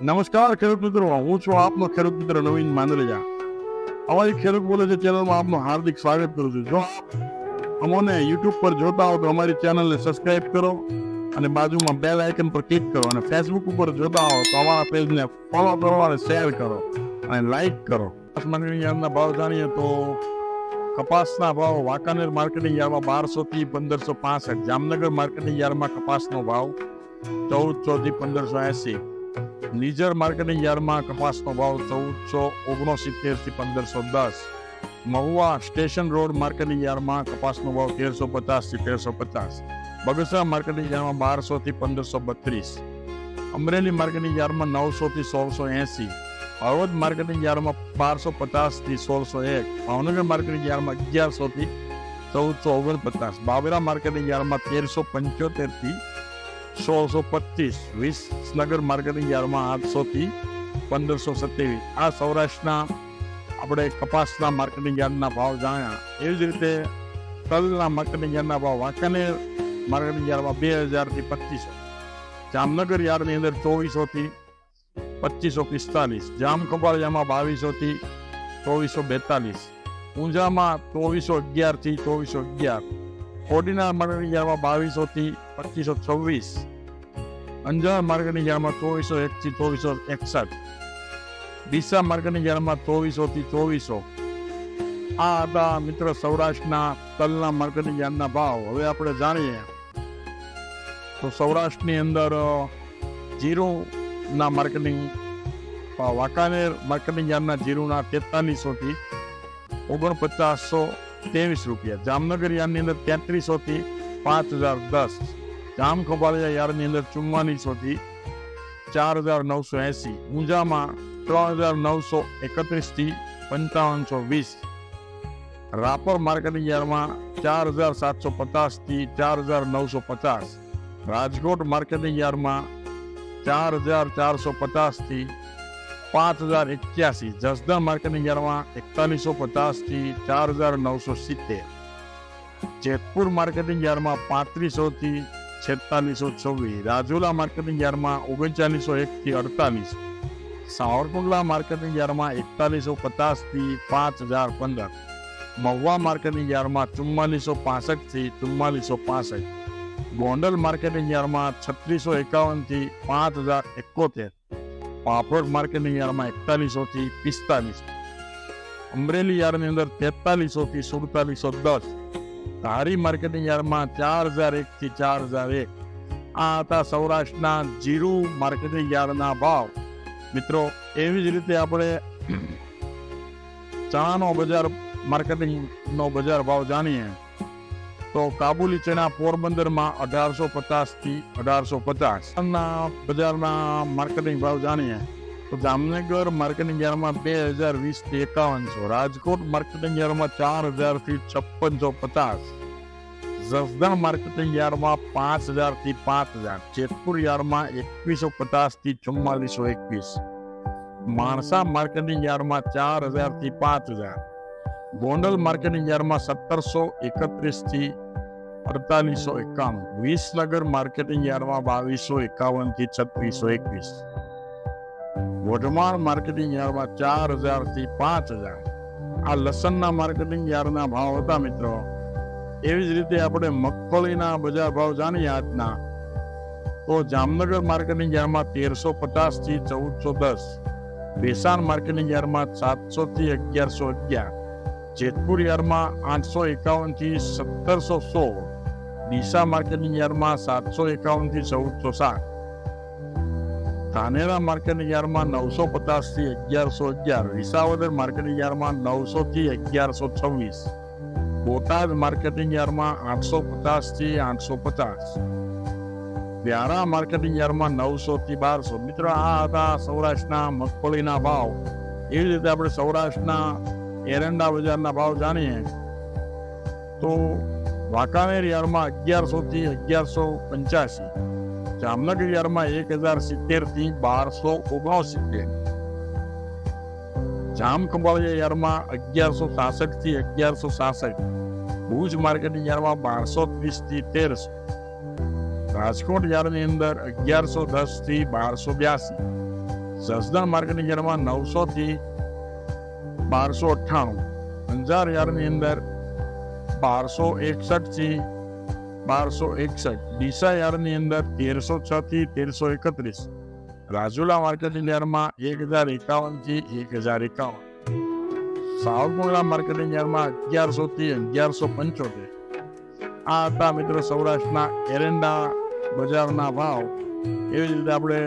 નમસ્કાર, ખેડૂત મિત્રો. હું છું આપનો ખેડૂત મિત્ર નવીન માંદરેજા અમારી ખેડૂત બોલે છે ચેનલમાં આપનું હાર્દિક સ્વાગત કરું છું. જો અમોને યુટ્યુબ પર જોતા હો તો અમારી ચેનલને સબસ્ક્રાઇબ કરો અને બાજુમાં બેલ આઇકન પર ક્લિક કરો અને ફેસબુક ઉપર જોતા હો તો અમારા પેજને ફોલો કરો અને શેર કરો અને લાઇક કરો. માર્કેટિંગ યાર્ડના ભાવ જાણીએ તો કપાસના ભાવ વાંકાનેર માર્કેટિંગ યાર્ડમાં બારસો થી પંદરસો પાસઠ. જામનગર માર્કેટિંગ યાર્ડમાં કપાસનો ભાવ ચૌદથી પંદરસો એસી. નીજર માર્કેટિંગ યાર્ડમાં કપાસનો ભાવ ચૌદસો ઓગણસિત્તેરથી પંદરસો દસ. મહુવા સ્ટેશન રોડ માર્કેટિંગ યાર્ડમાં કપાસનો ભાવ તેરસો પચાસથી તેરસો પચાસ. બગસરા માર્કેટિંગ યાર્ડમાં બારસો થી પંદરસો બત્રીસ. અમરેલી માર્કેટિંગ યાર્ડમાં નવસો થી સોળસો એંસી. હળવદ માર્કેટિંગ યાર્ડમાં બારસો પચાસથી સોળસો એક. ભાવનગર માર્કેટિંગ યાર્ડમાં અગિયારસો થી ચૌદસો ઓગણપચાસ. બાબરા માર્કેટિંગ યાર્ડમાં તેરસો પંચોતેરથી સોળસો પચીસ વિસનગર માર્કેટિંગ યાર્ડમાં આઠસો થી પંદરસો સત્યાવીસ આ સૌરાષ્ટ્રના આપણે કપાસના માર્કેટિંગ યાર્ડના ભાવ જાણ્યા એવી જ રીતે તલના માર્કેટિંગ યાર્ડના ભાવ વાંકાનેર માર્કેટિંગ યાર્ડમાં બે હજારથી પચીસો. જામનગર યાર્ડની અંદર ચોવીસોથી પચીસો પિસ્તાલીસ. જામ ખંભાળિયામાં બાવીસોથી ચોવીસો બેતાલીસ. ઊંઝામાં ચોવીસો અગિયારથી ચોવીસો અગિયાર. કોડીના માર્ગની યાર્ડમાં બાવીસોથી પચીસો છવ્વીસ. અંજાર માર્ગની જાળમાં ચોવીસો એકથી ચોવીસો એકસઠ. ડીસા માર્ગની યાર્ડમાં ચોવીસોથી ચોવીસો. આ હતા મિત્ર સૌરાષ્ટ્રના તલના માર્ગની જાળના ભાવ. હવે આપણે જાણીએ. તો સૌરાષ્ટ્રની અંદર જીરુના માર્કેટિંગ વાંકાનેર માર્કેટિંગ યાર્ડના જીરુના તેતાલીસોથી ઓગણપચાસસો ત્રેવીસ રૂપિયા જામનગર યાર્ડની અંદર તેત્રીસોથી પાંચ હજાર દસ જામ ખંભાળિયા યાર્ડની અંદર ચુમ્માલીસોથી ચાર હજાર નવસો એંસી ઊંઝામાં ત્રણ હજાર નવસો એકત્રીસથી પંચાવનસો વીસ રાપર માર્કેટિંગ યાર્ડમાં ચાર હજાર સાતસો પચાસથી ચાર હજાર નવસો પચાસ રાજકોટ માર્કેટિંગ યાર્ડમાં ચાર હજાર ચારસો પચાસથી પાંચ હજાર એક્યાસી જસદા માર્કેટિંગ યાર્ડમાં એકતાલીસો પચાસથી ચાર હજાર નવસો સિત્તેર. જેતપુર માર્કેટિંગ યાર્ડમાં પાંત્રીસોથી છેતાલીસો છવ્વીસ. રાજુલા માર્કેટિંગ યાર્ડમાં ઓગણચાલીસો એકથી અડતાલીસ. સાવરકુંડલા માર્કેટિંગ યાર્ડમાં એકતાલીસો પચાસથી પાંચ હજાર પંદર. મહુવા માર્કેટિંગ યાર્ડમાં ચુમ્માલીસો પાસઠથી ચુમ્માલીસો પાસઠ. ગોંડલ માર્કેટિંગ યાર્ડમાં છત્રીસો એકાવનથી પાંચ હજાર એકોતેર. પાપડ માર્કેટિંગ યાર્ડમાં એકતાલીસોથી પિસ્તાલીસ. અમરેલી યાર્ડની અંદર તેતાલીસોથી સુડતાલીસો દસ. ધારી માર્કેટિંગ યાર્ડમાં ચાર હજાર એકથી ચાર હજાર એક. આ હતા સૌરાષ્ટ્રના જીરું માર્કેટિંગ યાર્ડના ભાવ. મિત્રો, એવી જ રીતે આપણે ચણાનો બજાર માર્કેટિંગનો બજાર ભાવ જાણીએ. તો કાબુલી ચણા પોરબંદરમાં અઢારસો પચાસથી અઢારસો પચાસ. બજારના માર્કેટિંગ ભાવ જાણીએ. તો જામનગર માર્કેટિંગ યાર્ડમાં બે હજાર વીસથી એકાવનસો, રાજકોટ માર્કેટિંગ યાર્ડમાં ચાર હજારથી છપ્પનસો પચાસ. જસદણ માર્કેટિંગ યાર્ડમાં પાંચ હજારથી પાંચ હજાર. જેતપુર યાર્ડમાં એકવીસો પચાસથી ચુમ્માલીસો એકવીસ. માણસા માર્કેટિંગ યાર્ડમાં ચાર હજારથી પાંચ હજાર. ગોંડલ માર્કેટિંગ યાર્ડમાં સત્તરસો એકત્રીસથી અડતાલીસો એકાણું. વિસનગર માર્કેટિંગ યાર્ડમાં બાવીસો એકાવનથી છત્રીસો એકવીસ. વઢવાણ માર્કેટિંગ યાર્ડમાં ચાર હજારથી પાંચ હજાર. આ લસણના માર્કેટિંગ યાર્ડના ભાવ હતા મિત્રો. એવી જ રીતે આપણે મગફળીના બજાર ભાવ જાણીએ આજના. તો જામનગર માર્કેટિંગ યાર્ડમાં તેરસો પચાસથી ચૌદસો દસ. ભેસાણ માર્કેટિંગ યાર્ડમાં સાતસો થી અગિયારસો અગિયાર. જેતપુર યાર્ડમાં આઠસો એકાવનથી સત્તરસો સોળ. ડીસા માર્કેટિંગ યાર્ડમાં સાતસો એકાવનથી ચૌદસો સાત. ધાનેરા માર્કેટિંગ યાર્ડમાં નવસો પચાસથી અગિયારસો અગિયાર. વિસાવદર માર્કેટિંગ યાર્ડમાં નવસોથી અગિયારસો છવ્વીસ. બોટાદ માર્કેટિંગ યાર્ડમાં આઠસો પચાસથી આઠસો પચાસ. વ્યારા માર્કેટિંગ યાર્ડમાં નવસો થી બારસો. મિત્રો, આ હતા સૌરાષ્ટ્રના મગફળીના ભાવ. એવી રીતે આપણે સૌરાષ્ટ્રના એરંડા બજારના ભાવ જાણીએ તો વાંકાનેર યાર્ડમાં અગિયારસો થી અગિયારસો પંચ્યાસી જામનગર યાર્ડમાં એક હજાર સિત્તેરથી બારસો ઓગણસિત્તેર જામ ખંભાળિયા યાર્ડમાં અગિયારસો સાસઠથી અગિયારસો સાસઠ ભુજ માર્કેટિંગ યાર્ડમાં બારસો ત્રીસથી તેરસો રાજકોટ યાર્ડની અંદર અગિયારસો દસથી બારસો બ્યાસી જસદણ માર્કેટિંગ યાર્ડમાં નવસો થી બારસો અઠ્ઠાણું. અંજાર યારની અંદર બારસો એકસઠથી બારસો એકસઠ. ડીસા યારની અંદર તેરસો છથી તેરસો એકત્રીસ. રાજુલા માર્કેટિંગ યાર્ડમાં એક હજાર એકાવનથી એક હજાર એકાવન. સાવરકુંડલા માર્કેટિંગ યાર્ડમાં અગિયારસોથી અગિયારસો પંચોતેર. આ હતા મિત્રો સૌરાષ્ટ્રના એરંડા બજારના ભાવ. એવી જ રીતે આપણે